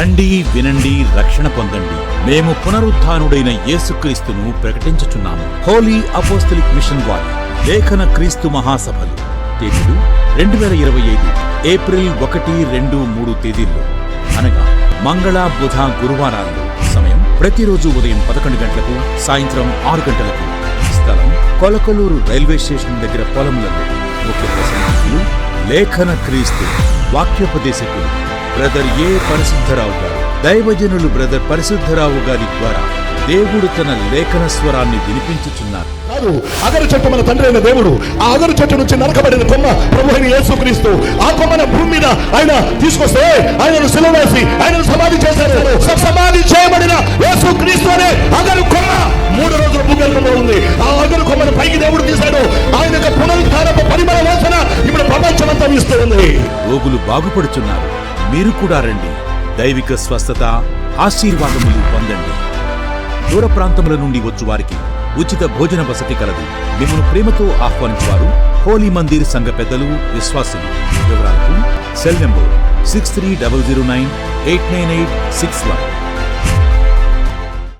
రండి వినండి రక్షణ పొందండి. మేము పునరుత్థానుడైన యేసుక్రీస్తును ప్రకటించుచున్నాము. హోలీ అపోస్తలిక్ మిషన్ వారి లేఖన క్రీస్తు మహాసభలు. తేదీలు రెండు వేల ఇరవై ఐదు ఏప్రిల్ ఒకటి రెండు మూడు తేదీల్లో. అనగా మంగళ బుధ గురువారాల్లో. సమయం ప్రతిరోజు ఉదయం పదకొండు గంటలకు సాయంత్రం ఆరు గంటలకు. స్థలం కొలకలూరు రైల్వే స్టేషన్ దగ్గర పొలంలో ముఖ్య ప్రసంగికులు లేఖన క్రీస్తు వాక్యోపదేశకులు. బ్రదర్ ఏ పరిశుద్ధరావు గారు దైవజనులు బ్రదర్ పరిశుద్ధరావు గారి ద్వారా దేవుడు తన లేఖన స్వరాన్ని వినిపించుచున్నారు. కాదు అగరు చెట్టు మన తండ్రి అయిన దేవుడు ఆ అగరు చెట్టు నుంచి నరకబడిన కొమ్మ ప్రభు యేసుక్రీస్తు ఆ కొమ్మన భూమి మీద ఆయన తీసుకొస్తే ఆయనను సిలువ వేసి ఆయనను సమాధి చేశారు. సమాధి చేయబడిన యేసుక్రీస్తు అనే అగరు కొమ్మ మూడు రోజులు భూగర్భంలో ఉంది. ఆ అగరు కొమ్మను పైకి దేవుడు తీశాడు. ఆయన యొక్క పునరుద్ధారపు పరిమళ వాసన ఇప్పుడు ప్రపంచమంతా వీస్తూ ఉంది. రోగులు బాగుపడుచున్నారు. మీరు కూడా రండి. దైవిక స్వస్థత ఆశీర్వాదములు పొందండి. దూర ప్రాంతముల నుండి వచ్చు వారికి ఉచిత భోజన వసతి కలదు. మిమ్మల్ని ప్రేమతో ఆహ్వానించువారు హోలీ మందిర్ సంఘ పెద్దలు విశ్వాసులు. వివరాలకు cell number six three double zero nine eight nine eight six one.